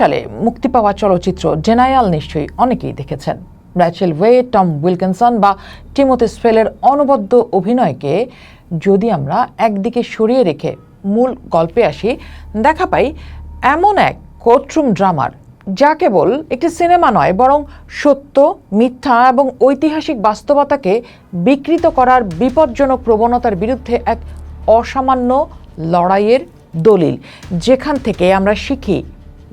সালে মুক্তি পাওয়া চলচ্চিত্র জেনায়াল নিশ্চয়ই অনেকেই দেখেছেন। র্যাচেল ওয়ে টম উইলকিনসন বা টিমোথি স্পেলের অনবদ্য অভিনয়কে যদি আমরা একদিকে সরিয়ে রেখে মূল গল্পে আসি, দেখা পাই এমন এক কোর্টরুম ড্রামার যা কেবল একটি সিনেমা নয়, বরং সত্য, মিথ্যা এবং ঐতিহাসিক বাস্তবতাকে বিকৃত করার বিপজ্জনক প্রবণতার বিরুদ্ধে এক অসামান্য লড়াইয়ের দলিল, যেখান থেকে আমরা শিখি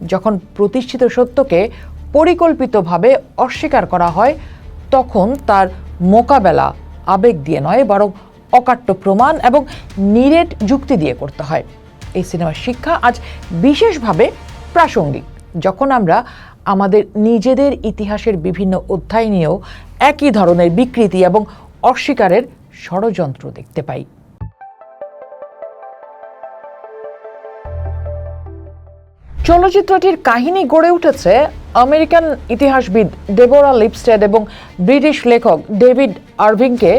যখন প্রতিষ্ঠিত সত্যকে পরিকল্পিতভাবে অস্বীকার করা হয়, তখন তার মোকাবেলা আবেগ দিয়ে নয়, বরং অকাট্য প্রমাণ এবং নিরেট যুক্তি দিয়ে করতে হয়। এই সিনেমার শিক্ষা আজ বিশেষভাবে প্রাসঙ্গিক। যখন আমরা আমাদের নিজেদের ইতিহাসের বিভিন্ন অধ্যায় নিয়েও একই ধরনের বিকৃতি এবং অস্বীকারের ষড়যন্ত্র দেখতে পাই। চলচ্চিত্রটির কাহিনী গড়ে উঠেছে আমেরিকান ইতিহাসবিদ ডেবোরা লিপস্টেড এবং ব্রিটিশ লেখক ডেভিড আরভিংকে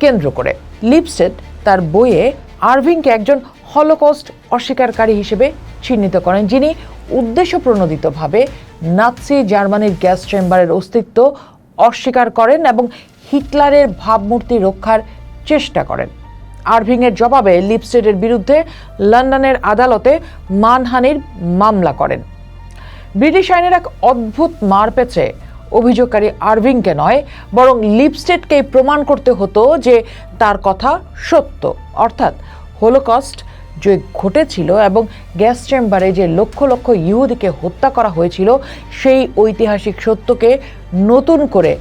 কেন্দ্র করে। লিপস্টেড তার বইয়ে আরভিংকে একজন হলোকস্ট অস্বীকারী হিসেবে চিহ্নিত করেন, যিনি উদ্দেশ্যপ্রণোদিতভাবে নাৎসি জার্মানির গ্যাস চেম্বারের অস্তিত্ব অস্বীকার করেন এবং হিটলারের ভাবমূর্তি রক্ষার চেষ্টা করেন। আরভিংয়ের জবাবে লিপস্টেডের বিরুদ্ধে লন্ডনের আদালতে মানহানির মামলা করেন। ব্রিটিশ আইনের এক অদ্ভুত মার পেছে অভিযোগকারী আরভিংকে নয়, বরং লিপস্টেডকেই প্রমাণ করতে হতো যে তার কথা সত্য। অর্থাৎ হোলোকস্ট যে ঘটেছিল এবং গ্যাস চেম্বারে যে লক্ষ লক্ষ ইহুদিকে হত্যা করা হয়েছিল, সেই ঐতিহাসিক সত্যকে নতুন করে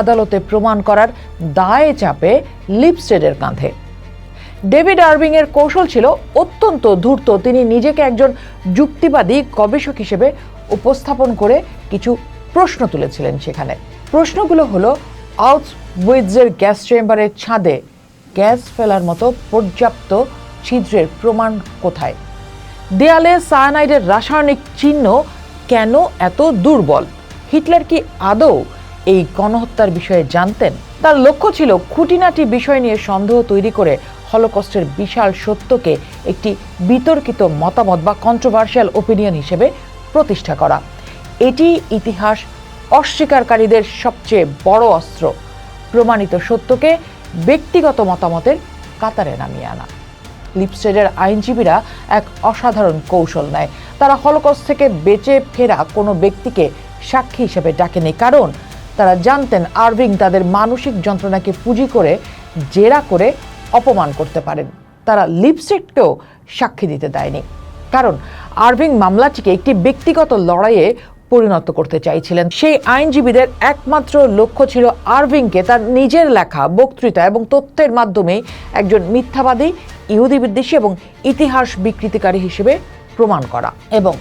আদালতে প্রমাণ করার দায় চাপে লিপস্টেডের কাঁধে। ডেভিড আরবিং এর কৌশল ছিল অত্যন্ত ধূর্ত। তিনি নিজেকে একজন যুক্তিবাদী গবেষক হিসেবে উপস্থাপন করে কিছু প্রশ্ন তুলেছিলেন সেখানে। প্রশ্নগুলো হলো আউট উইজের গ্যাস চেম্বারের ছাদে গ্যাস ফেলার মতো পর্যাপ্ত ছিদ্রের প্রমাণ কোথায়? দেয়ালে সায়ানাইডের রাসায়নিক চিহ্ন কেন এত দুর্বল? হিটলার কি আদৌ এই গণহত্যার বিষয়ে জানতেন? তার লক্ষ্য ছিল খুঁটিনাটি বিষয় নিয়ে সন্দেহ তৈরি করে হলোকস্টের বিশাল সত্যকে একটি বিতর্কিত মতামত বা কন্ট্রোভার্সিয়াল ওপিনিয়ন হিসেবে প্রতিষ্ঠা করা। এটি ইতিহাস অস্বীকারীদের সবচেয়ে বড় অস্ত্র। প্রমাণিত সত্যকে ব্যক্তিগত মতামতের কাতারে নামিয়ে আনা। লিপস্টেডের আইনজীবীরা এক অসাধারণ কৌশল নেয়। তারা হলোকস্ট থেকে বেঁচে ফেরা কোনো ব্যক্তিকে সাক্ষী হিসেবে ডাকেনি, কারণ তারা জানতেন আরভিং তাদের মানসিক যন্ত্রণাকে পুঁজি করে, জেরা করে অপমান করতে পারেন। তারা লিপস্টেডকেও সাক্ষী দিতে দেয়নি। কারণ আরভিং মামলাটিকে একটি ব্যক্তিগত লড়াইয়ে পরিণত করতে চাইছিলেন। সেই আইনজীবীদের একমাত্র লক্ষ্য ছিল আরভিংকে তার নিজের লেখা, বক্তৃতা এবং তথ্যের মাধ্যমে একজন মিথ্যাবাদী, ইহুদি বিদ্বেষী এবং ইতিহাস বিকৃতিকারী হিসেবে প্রমাণ করা এবং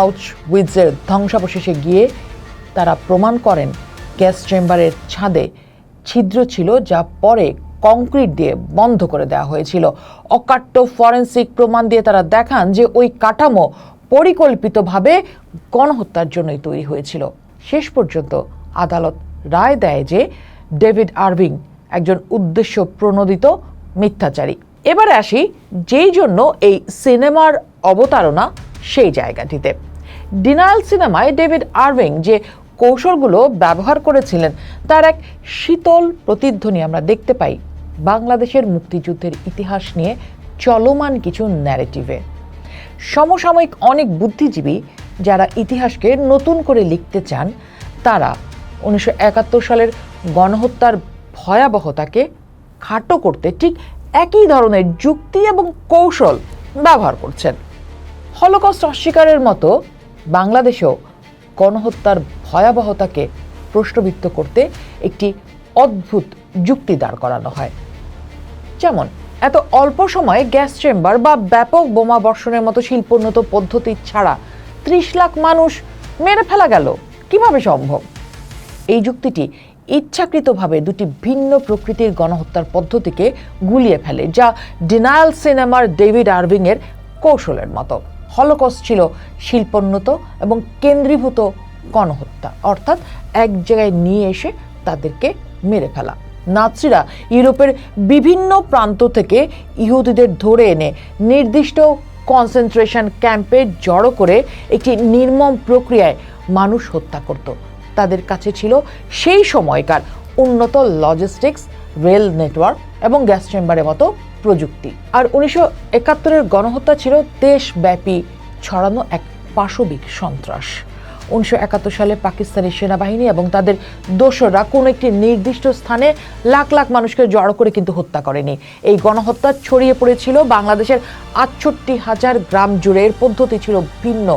আউচ উইজের ধ্বংসাবশেষে গিয়ে তারা প্রমাণ করেন, গ্যাস চেম্বারের ছাদে ছিদ্র ছিল যা পরে কংক্রিট দিয়ে বন্ধ করে দেওয়া হয়েছিল। অকাট্য ফরেন্সিক প্রমাণ দিয়ে তারা দেখান যে ওই কাঠামো পরিকল্পিতভাবে গণহত্যার জন্যই তৈরি হয়েছিল। শেষ পর্যন্ত আদালত রায় দেয় যে ডেভিড আরভিং একজন উদ্দেশ্য প্রণোদিত মিথ্যাচারী। এবারে আসি যেই জন্য এই সিনেমার অবতারণা সেই জায়গাটিতে। ডিনায়াল সিনেমায় ডেভিড আরভিং যে কৌশলগুলো ব্যবহার করেছিলেন, তার এক শীতল প্রতিধ্বনি আমরা দেখতে পাই। বাংলাদেশের মুক্তিযুদ্ধের ইতিহাস নিয়ে চলমান কিছু ন্যারেটিভে সমসাময়িক অনেক বুদ্ধিজীবী যারা ইতিহাসকে নতুন করে লিখতে চান, তারা উনিশশো একাত্তর সালের গণহত্যার ভয়াবহতাকে খাটো করতে ঠিক একই ধরনের যুক্তি এবং কৌশল ব্যবহার করছেন। হলোকস্ট অস্বীকারের মতো বাংলাদেশেও গণহত্যার ভয়াবহতাকে প্রশ্নবিদ্ধ করতে একটি অদ্ভুত যুক্তি দাঁড় করানো হয়। যেমন, এত অল্প সময়ে গ্যাস চেম্বার বা ব্যাপক বোমা বর্ষণের মতো শিল্পোন্নত পদ্ধতি ছাড়া ত্রিশ লাখ মানুষ মেরে ফেলা গেল। কীভাবে সম্ভব? এই যুক্তিটি ইচ্ছাকৃতভাবে দুটি ভিন্ন প্রকৃতির গণহত্যার পদ্ধতিকে গুলিয়ে ফেলে, যা ডিনায়াল সিনেমার ডেভিড আরভিংয়ের কৌশলের মতো। হলকস ছিল শিল্পোন্নত এবং কেন্দ্রীভূত গণহত্যা, অর্থাৎ এক জায়গায় নিয়ে এসে তাদেরকে মেরে ফেলা। নাৎসিরা ইউরোপের বিভিন্ন প্রান্ত থেকে ইহুদিদের ধরে এনে নির্দিষ্ট কনসেন্ট্রেশন ক্যাম্পে জড়ো করে একটি নির্মম প্রক্রিয়ায় মানুষ হত্যা করত। তাদের কাছে ছিল সেই সময়কার উন্নত লজিস্টিক্স রেল নেটওয়ার্ক এবং গ্যাস চেম্বারের মতো প্রযুক্তি। আর উনিশশো একাত্তরের গণহত্যা ছিল দেশব্যাপী ছড়ানো এক পাশবিক সন্ত্রাস। উনিশশো একাত্তর সালে পাকিস্তানি সেনাবাহিনী এবং তাদের দোসররা কোনো একটি নির্দিষ্ট স্থানে লাখ লাখ মানুষকে জড়ো করে কিন্তু হত্যা করেনি। এই গণহত্যা ছড়িয়ে পড়েছিল বাংলাদেশের আটষট্টি হাজার গ্রাম জুড়ে। এর পদ্ধতি ছিল ভিন্ন।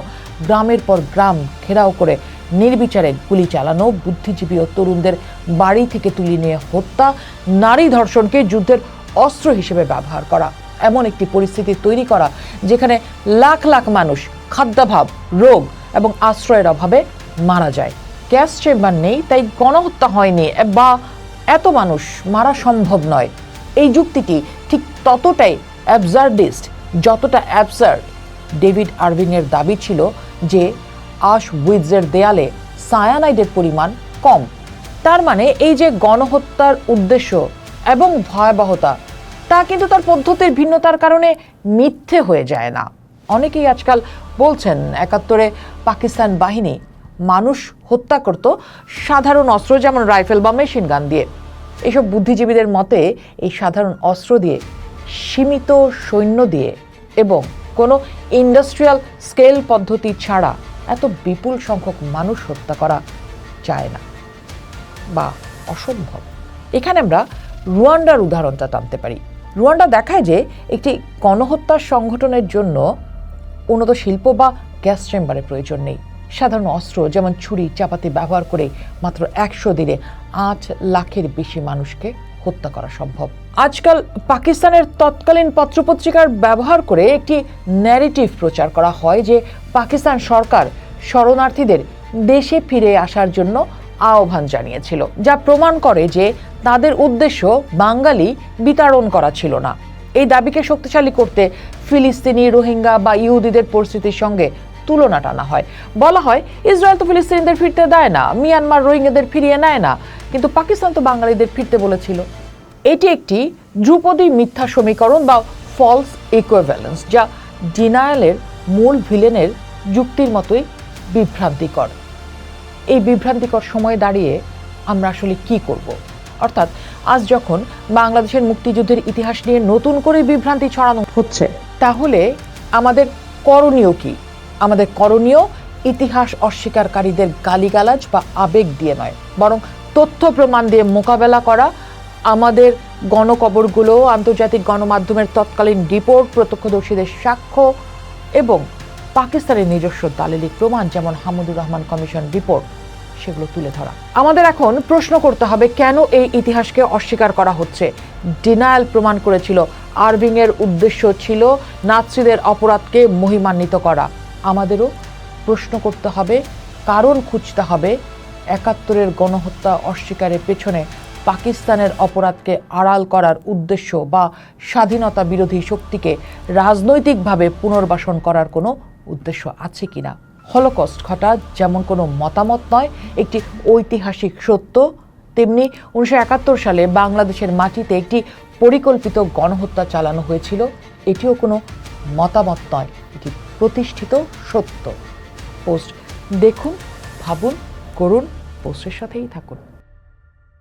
গ্রামের পর গ্রাম ঘেরাও করে নির্বিচারে গুলি চালানো, বুদ্ধিজীবী ও তরুণদের বাড়ি থেকে তুলে নিয়ে হত্যা, নারী ধর্ষণকে যুদ্ধের অস্ত্র হিসেবে ব্যবহার করা। এমন একটি পরিস্থিতি তৈরি করা যেখানে লাখ লাখ মানুষ খাদ্যাভাব, রোগ এবং আশ্রয়ের অভাবে মারা যায়। গ্যাস চেম্বার নেই, তাই গণহত্যা হয়নি। বা এত মানুষ মারা সম্ভব নয়। এই যুক্তিটি ঠিক ততটাই অ্যাবজার্ডিস্ট যতটা অ্যাবসার্ড ডেভিড আরভিংয়ের দাবি ছিল যে আশ উইজের দেয়ালে সায়ানাইডের পরিমাণ কম। তার মানে এই যে গণহত্যার উদ্দেশ্য এবং ভয়াবহতা, তা কিন্তু তার পদ্ধতির ভিন্নতার কারণে মিথ্যে হয়ে যায় না। অনেকেই আজকাল বলছেন, একাত্তরে পাকিস্তান বাহিনী মানুষ হত্যা করত সাধারণ অস্ত্র, যেমন রাইফেল বা মেশিন গান দিয়ে। এইসব বুদ্ধিজীবীদের মতে, এই সাধারণ অস্ত্র দিয়ে সীমিত সৈন্য দিয়ে এবং কোনো ইন্ডাস্ট্রিয়াল স্কেল পদ্ধতি ছাড়া এত বিপুল সংখ্যক মানুষ হত্যা করা যায় না বা অসম্ভব। এখানে আমরা রুয়ান্ডার উদাহরণটা টানতে পারি। রুয়ান্ডা দেখায় যে একটি গণহত্যার সংগঠনের জন্য উন্নত শিল্প বা গ্যাস চেম্বারের প্রয়োজন নেই। সাধারণ অস্ত্র যেমন ছুরি, চাপাতি ব্যবহার করে মাত্র একশো দিনে আট লাখের বেশি মানুষকে হত্যা করা সম্ভব। আজকাল পাকিস্তানের তৎকালীন পত্রপত্রিকার ব্যবহার করে একটি ন্যারেটিভ প্রচার করা হয় যে পাকিস্তান সরকার শরণার্থীদের দেশে ফিরে আসার জন্য আহ্বান জানিয়েছিল, যা প্রমাণ করে যে তাদের উদ্দেশ্য বাঙালি বিতাড়ন করা ছিল না। এই দাবিকে শক্তিশালী করতে ফিলিস্তিনি রোহিঙ্গা বা ইহুদিদের পরিস্থিতির সঙ্গে তুলনা টানা হয়। বলা হয়, ইসরায়েল তো ফিলিস্তিনিদের ফিরতে দেয় না, মিয়ানমার রোহিঙ্গাদের ফিরিয়ে নেয় না, কিন্তু পাকিস্তান তো বাঙালিদের ফিরতে বলেছিল। এটি একটি ধ্রুপদী মিথ্যা সমীকরণ বা ফলস ইকুইভ্যালেন্স যা ডিনায়ালের মূল ভিলেনের যুক্তির মতোই বিভ্রান্তিকর। এই বিভ্রান্তিকর সময়ে দাঁড়িয়ে আমরা আসলে কি করব? অর্থাৎ, আজ যখন বাংলাদেশের মুক্তিযুদ্ধের ইতিহাস নিয়ে নতুন করে বিভ্রান্তি ছড়ানো হচ্ছে, তাহলে আমাদের করণীয় কি? আমাদের করণীয় ইতিহাস অস্বীকারীদের গালিগালাজ বা আবেগ দিয়ে নয়, বরং তথ্য প্রমাণ দিয়ে মোকাবেলা করা। আমাদের গণকবরগুলো, আন্তর্জাতিক গণমাধ্যমের তৎকালীন রিপোর্ট, প্রত্যক্ষদর্শীদের সাক্ষ্য এবং পাকিস্তানের নিজস্ব দালিলিক প্রমাণ, যেমন হামুদুর রহমান কমিশন রিপোর্ট, সেগুলো তুলে ধরা। আমাদের এখন প্রশ্ন করতে হবে, কেন এই ইতিহাসকে অস্বীকার করা হচ্ছে? ডিনায়াল প্রমাণ করেছিল আরবিং এর উদ্দেশ্য ছিল নাৎসিদের অপরাধকে মহিমান্বিত করা। আমাদেরও প্রশ্ন করতে হবে, কারণ খুঁজতে হবে একাত্তরের গণহত্যা অস্বীকারের পেছনে পাকিস্তানের অপরাধকে আড়াল করার উদ্দেশ্য বা স্বাধীনতা বিরোধী শক্তিকে রাজনৈতিকভাবে পুনর্বাসন করার কোনো উদ্দেশ্য আছে কিনা হলোকস্ট ঘটা যেমন কোনো মতামত নয়, একটি ঐতিহাসিক সত্য, তেমনি উনিশশো একাত্তর সালে বাংলাদেশের মাটিতে একটি পরিকল্পিত গণহত্যা চালানো হয়েছিল, এটিও কোনো মতামত নয়, এটি প্রতিষ্ঠিত সত্য। পোস্ট দেখুন ভাবুন করুন পোস্টের সাথেই থাকুন।